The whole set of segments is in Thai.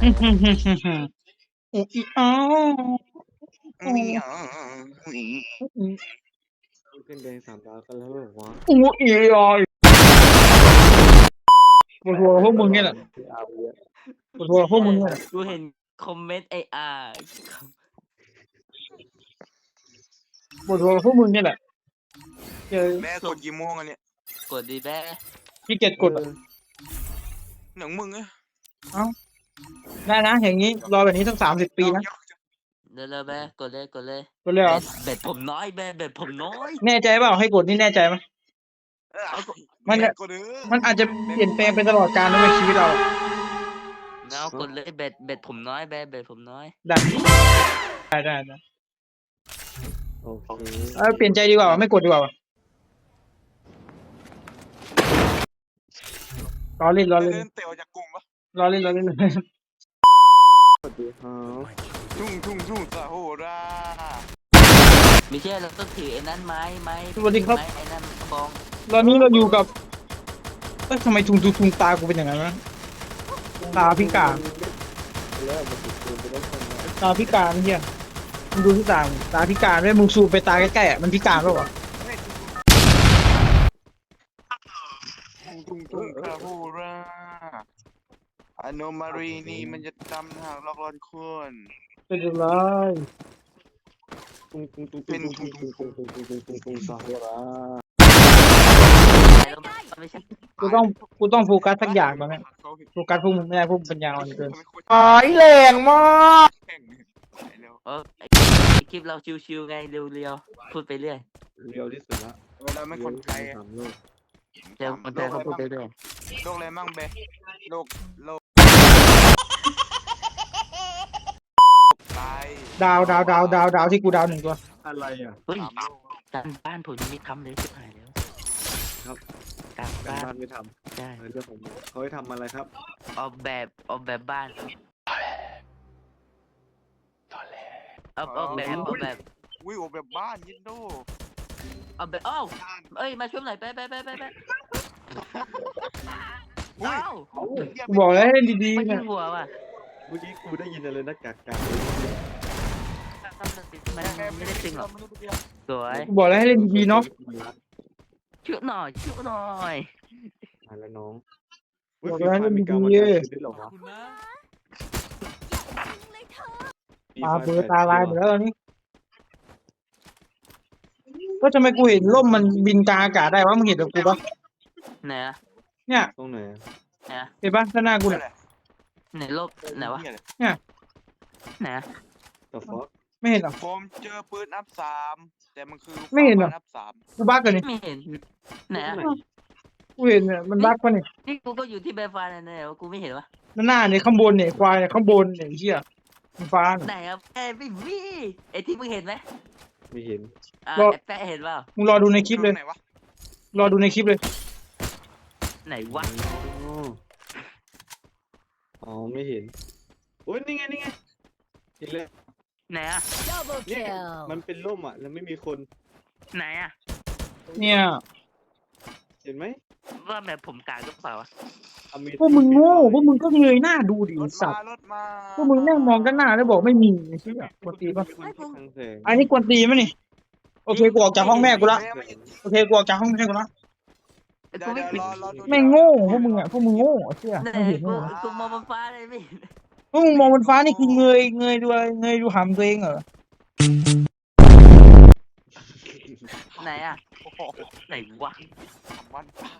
อุ๊ยอ้าวมีอะมีขึ้นแดงสามดาวกันแล้วเหรอวะอุ๊ยอ้าวปวดหัวกับพวกมึงเนี่ยแหละที่อาเวียปวดหัวกับพวกมึงเนี่ยแหละกูเห็นคอมเมนต์ไออาร์ปวดหัวกับพวกมึงเนี่ยแหละเจอแม่กดกี่โมงอันเนี้ยกดดีแบ้พี่เกดกดอะหนังมึงอะ ได้นะ อย่างนี้รอแบบนี้สักสามสิบปีนะเร็วเร็วๆแบ้กดเลยกดเลยกดเลยเหรอเบ็ดผมน้อยแบ้เบ็ดผมน้อยแน่ใจเปล่าให้กดนี่แน่ใจไหมมันมันอาจจะเปลี่ยนแปลงไปตลอดกาลในชีวิตเราอะเงากดเลยเบ็ดเบ็ดผมน้อยแบ้เบ็ดผมน้อยได้ได้ได้โอเคเออเปลี่ยนใจดีกว่าไม่กดดีกว่าวะรอเล่นรอเล่นเดินเตะออกจากกลุ่มปะ รอเล่นรอเล่นสวัสดีครับทุ่งทุ่งทุ่งสะโหราไม่ใช่เราต้องถือไอ้นั้นไม้ไม้สวัสดีครับ ไม้ไอ้นั่นกระบองตอนนี้เราอยู่กับเอ้ยทำไมทุงทุงทุงตากูเป็นอย่างนั้นวะตาพิการแล้วมันติดปืนไปได้คนละตาพิการเฮียมึงดูที่ตามึงตาพิการด้วยมึงซูมไปตาใกล้ๆอะมันพิการเปล่าวะ ทุ่งทุ่งสะโหราอ โนมารีนี่มันจะจำทางล็อกลอนควรเป็นอะไรตุ้งตุ้งตุ้งตุ้งตุ้งตุ้งตุ้งตุ้งตุ้งตุ้งตุ้งตุ้งสาระไอ้เราไม่ใช่กูต้องกูต้องโฟกัสสักอย่างตอนเนี้ยโฟกัสพวกมึงไม่ได้พวกมึงปัญญาอ่อนเกินหายแรงมากแข่งเร็วเออไอ้ไอ้คลิปเราชิวๆไงเร็วๆพูดไปเรื่อยเร็วที่สุดละเวลาไม่คนไทยอะสามโลกเดี๋ยวคนไทยเขาพูดไปเรื่อยโรคอะไรมั่งเบโรคโรคตาย ดาวดาวดาวดาวดาวที่กูดาวหนึ่งตัวอะไรอะ เฮ้ยสามโรคการบ้านผมยังไม่ทำเลยชิบหายแล้วครับการการบ้านบ้านไม่ทใช่ำเรื่องของมึงเขาให้ทำอะไรครับ ออกแบบออกแบบบ้านครับออกออกแบบออกแบบวิวแบบบ้านยินโดออกแบบอ้าวเอ้ยมาช่วยหน่อยไปไปไปไปไปอุ้ยอ้าวกูบอกแล้วให้เล่นดีไม่ๆยิเนี่ยงหัวว่ะ เมื่อกี้กูได้ยินอะไรนะกาก กากมันไม่ได้จริงหรอกสวยกูบอกแล้วให้เล่นดีๆเนาะช่วยหน่อยช่วยหน่อยมาแล้วน้องบอกแล้วให้เล่นมีการมาดีจับชีวิตเหรอวะๆตาเบลอตาลายหมดแล้วตอนนี้ก็ทำไมกูเห็นร่มมันบินกลางอากาศได้วะมึงเห็นกับกูปะไหนอะเนี่ยตรงไหนอะไหนอะเห็นปะข้างหน้ากูเนี่ยไหนลบไหนวะเหี้ยเลยไหนอะต่อฟอก ไม่เห็นหรอผมเจอปืนอัพสามแต่มันคือไม่เห็นเหรออัพสามกูบักกันนี่ไม่เห็นไหนอะกูเห็นเนี่ยมันบักปะเนี่ยนี่กูก็อยู่ที่แบฟ้าเนี่ยไหนวะกูไม่เห็นวะด้านหน้าเนี่ยข้างบนเนี่ยควายเนี่ยข้างบนเนี่ยไอ้เหี้ยมันฟ้าไหนเนี่ยอะแปะไม่มีไอ้ที่มึงเห็นไหมไม่เห็นอ่าบอกไอ้แปะเห็นเปล่ามึงรอดูในคลิปเลย ไหนวะรอดูในคลิปเลย ไหนวะอ๋ออ๋อไม่เห็นโอ้ยนี่ไงนี่ไงเห็นเลย ไหนอะ Double เนี่ย kill. มันเป็นร่มอะ แล้วไม่มีคนไหนอะเนี่ยเห็นไหมว่าแบบผมกลางก็เปล่าวะพวกมึงโง่พวกมึงก็เงยหน้าดูดิรไอ้ถสัมาตว์รถมาพวกมึงแม่งมองกันหน้าแล้วบอกไม่มีไอ้เหี้ยกวนตีนปะทางแสงอันนี้กวนตีนปะนี่โอเคกูออกจากห้องแม่กูละโอเคกูออกจากห้องแม่กูละไอ้เดี๋กูยวไม่เดี๋ยวปิดรอรอดูแม่งโง่พวกมึงอะพวกมึงโง่ไอ้เชี่ยไหนไม่เห็นกูโง่กูมองบนฟ้าเลยไม่เห็น พวกมึงมองบนฟ้านี่คือเงยเงยดูอะไรเงยดูหำตัวเองเหรอไหนอะโอ้โหไหนวะวันป้า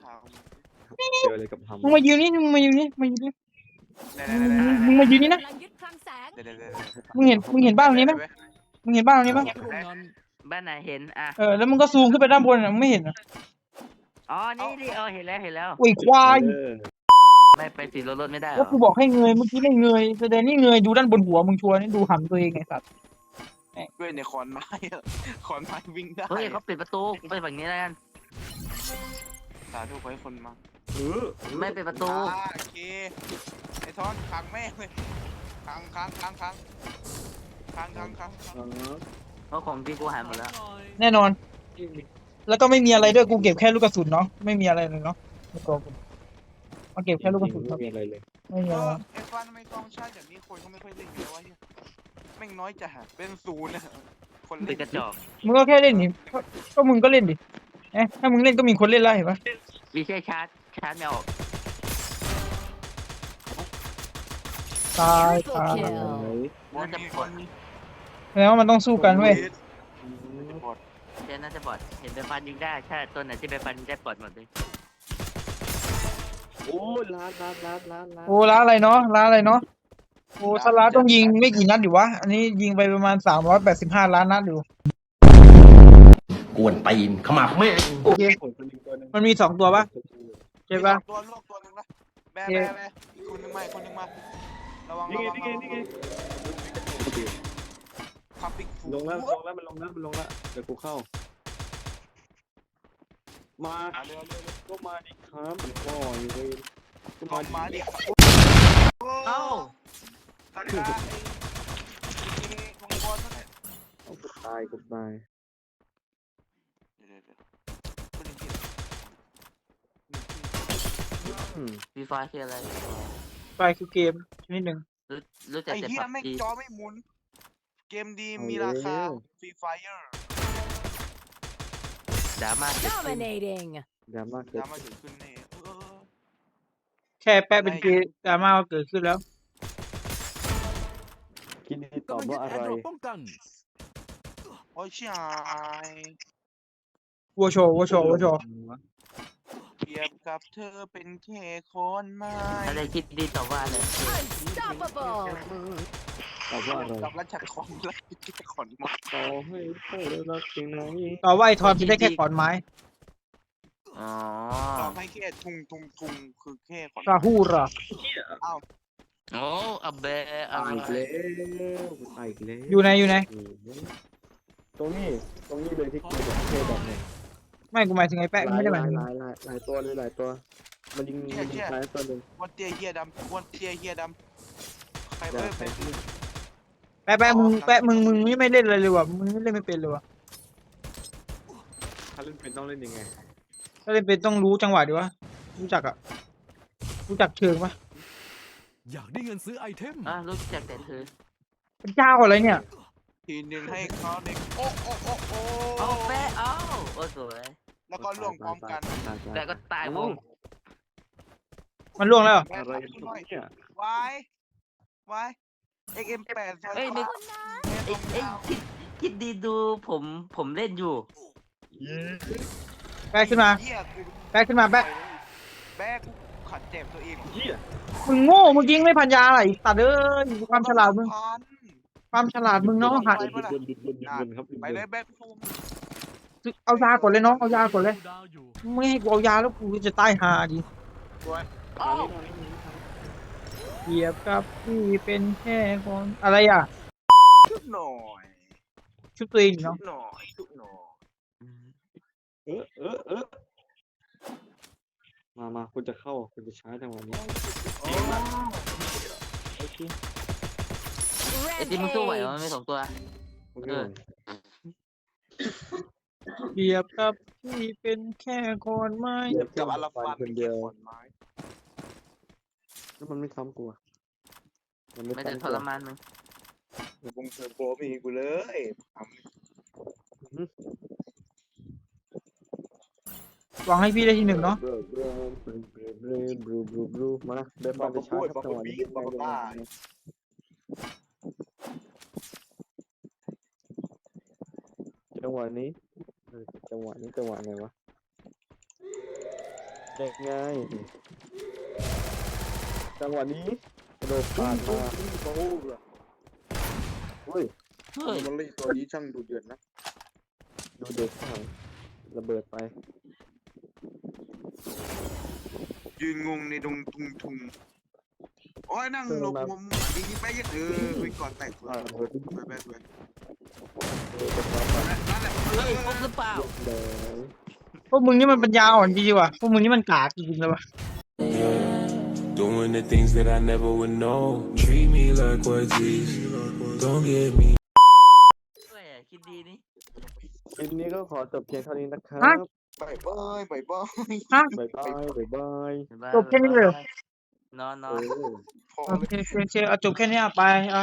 เจออะไรกับฮัมมึงมายืนนี่มึงมายืนนี่มายืนนี่เดี๋ยวเดี๋ยวมึงมายืนนี่นะกำลังยึดคลังแสงเดี๋ยวเดี๋ยวเดี๋ยวมึงเห็นมึงเห็นบ้านตรงนี้ไหมมึงเห็นบ้านตรงนี้ไหมบ้านไหนเห็นอะเออแล้วมึงก็ซูมขึ้นไปด้านบนอะมึงไม่เห็นเหรออ๋อนี่นี่เออเห็นแล้วเห็นแล้วโอ้ยควาย เออ ไม่ไปสีรถรถไม่ได้เหรแล้วอกูบอกให้เงยเมื่อกี้ไม่เงยแสดงนี่เงยดูด้านบนหัวมึงชัวร์นี่ดูหำตัวเองไงสัตว์ด้วยในขอนไม้อะขอนไม้วิ่งได้เฮ้ยเขาปิดประตูกูไปฝั่งนี้แล้วกันสาธุขอให้คนมาเออไม่ปิดประตูอ่าโอเคไอ้ทอนขังแม่งเลยขังขังขังขังขังขังขังอ๋อเพราะของพี่กูหายหมดแล้วแน่นอน แล้วก็ไม่มีอะไรด้วยกูเก็บแค่ลูกกระสุนเนาะไม่มีอะไรเลยเนาะในตัวกู มาเก็บแค่ลูกกระสุนคไม่รับมีอะไรเลยไม่มีเออะไรอไอ้ฟันไม่ต้องใช่แบบนี้คนเขาไม่ค่อยเล่นกันแล้ววะเฮียแม่งน้อยจะเป็นศูนย์นะคนเป็เล่นนกระจอกมึงก็แค่เล่นดิก็ก็มึงก็เล่นดิเอ๊ะถ้ามึงเล่นก็มีคนเล่นแล้วเห็นปะมีแค่ชาร์จชาร์จไม่ออกตายตายไหนมันมีคนมีแสดงว่ามันต้องสู้กันเว้ยเจนน่าจะบอดเห็นไปฟันยิงได้ถ้าตัวไหนที่ไปฟันยิงได้ปลดหมดเลย โอ้ยล้านล้านล้านล้านล้านโอ้ล้าอะไรเนาะล้าอะไรเนาะโอ้สล้าต้องยิงไม่กี่นัดอยู่วะ อันนี้ยิงไปประมาณสามร้อยแปดสิบห้าล้านนัดอยู่กวนตีนขมับแม่งโอเคผลคนหนึ่งตัวหนึงมันมีสองตัวปะใช่ปะมีสองตัวลวกตัวหนึงนะแบะโอเคแบะแบะอีกคนหนึงมาอีกคนหนึงมาระวังนี่ระไงวังนี่ไงระวังนี่ไงขับปิกฟูลงแล้วลงแล้วมันลงแล้วมันลงแล้วเดี๋ยวกูเข้า มาอะเร็วเร็วเร็วก็มาดิครับพ่ออยู่เลยก็อมาอกมาดิครับเอ้าทักทายไอ้วงบอลนั่นแหละเอากูตายกูตายเดี๋ยวเดี๋ยวเดี๋ยวคนหนึ่งผิดอืมฟีไฟคืออะไรไปคือเกมชนิดหนึ่งรู้รู้จักไอ้แต่เหี้ยปับแม่งจีจอไม่หมุน เกมดีมีราคาฟรีไฟเออร์ ดราม่าเกิดขึ้น Dominating. ดราม่าเกิดดราม่าเกิดขึ้นแน่เออแค่แปะเป็นเกมดราม่าก็เกิดขึ้นแล้ว คิดดีตอบว่าอะไร โอ้ยชายวัวโชว์วัวโชว์วัวโชว์เทียบกับเธอเป็นแค่คนไม้อะไรคิดดีต่อว่าเลย Unstoppable. ตอบว่าอะไรกับรัชคอนรัชคอนมาต่อให้เธอรักเพียงไหนต่อว่าไอ้ทอนจะได้แค่ขอนไม้อ๋อต่อให้แค่ทุงทุงทุงคือแค่ขอนซาฮูระโอ้อับเบะอะตายไรอีกแล้วกูตายอีกแล้วอยู่ไหนอยู่ไหนตรงนี้ตรงนี้เลยที่กูบอกเทแบบเนี่ยไม่กูหมายถึงไอ้แปะกูไม่ได้หมายถึงหลายหลายหลายตัวเลยหลายตัว มันยิงมันยิงหลายตัวหนึ่งวันเตี้ยเฮียดำวันเตี้ยเฮียดำใครเอ้ยไป แปะแปะมึงแปะมึงมึงนี่ไม่เล่นเลยเลยว่ะมึงนี่เล่นไม่เป็นเลยว่ะถ้าเล่นเป็นต้องเล่นยังไงถ้าเล่นเป็นต้องรู้จังหวะดีวะรู้จักอะรู้จักเชิงปะอยากได้เงินซื้อไอเทมอะรู้จักแต่เธอเป็นเจ้าอะไรเนี่ยทีหนึ่งให้เขาเด็กโอ้โอ้โอ้โอ้เอาแปะเอ้าโอ้สวยแล้วก็ล่วงพร้อมกันตายตายแต่ก็ตายผมมันล่วงแล้วเหรออะไรกันเนี่ยวายวาย XM แปดเอ้ยนึกเอ้ยเอ้ยคิดคิดดีดูผมผมเล่นอยู่แปะขึ้นมาเฮียกูแปะขึ้นมาแปะแบกกูขัดเจ็บตัวเองเหี้ยมึงโง่มึงยิงไม่พันยาอะไรตัดเอ้ยความฉลาดมึง พัน ความฉลาดมึงเนาะหัดหยุดบนหยุดบนหยุดบนครับไปเลยแบกซูมเอายากดเลยน้อง เอายากดเลยดาวอยู่ไม่ให้กูเอายาแล้วกูจะตายหาดิเอ้า เหยียบกับพี่เป็นแค่คนอะไรอะ ชุดหน่อยชุดตัวเองชุเนาะดหน่อยชุดหน่อยเออเออเออมามาคุณจะเข้าคุณจะช้าจังหวะนี้โอ้โอเคไอ้ที่มึงสู้ไหวเหรอ Rampage. มันไม่สองตัว โอเคเออ เหยียบกับพี่เป็นแค่คนไม้เหยียบกับอาราฟันคนเดียวขอนไม้แล้วมันไม่ซ้ำกูอะ มันไม่ไม่จะซ้ำทกูรอะมานมึงวงเทอร์โบไม่มีกูเลยทหวังให้พี่ได้ที่หนึ่งเนาะบลูบลูบลูบลูบลูบลูมาเดินำมาจะช้าพูดครับบอกจังหวะบีนี้บอกบ้าจังหวะนี้เออจังหวะนี้จังหวะไหนวะเด็กไงจังหวะนี้ กระโดดผ่านมาเฮ้ยเฮ้ยมันเลยตัวนี้ช่างดูเดือดนะดูเด็กข้างหลังระเบิดไป ยืนงงในดงทุงทุงโอ้ยนั่งหลบมุมอีกไปยัดเออไปก่อนแตกอ่าระเบิดไปไปไปเออจะมานั่นแหละเฮ้ยพบหรือเปล่าแดงพวกมึงนี่มันปัญญาอ่อนจริงๆว่ะพวกมึงนี่มันกากจริงๆเลยว่ะ Doing the things that I never would know. Treat me like what these. Don't get me ด้วยอะคิดดีนี่คลิปนี้ก็ขอจบเพียงเท่านี้นะครับฮะบายบายบายบายฮะบายบายบายบายจบแค่นี้เลยเหรอ นอนนเออนอพอโอเลย เคโอเคโอเคเอาจบแค่เนี้ยไปเอา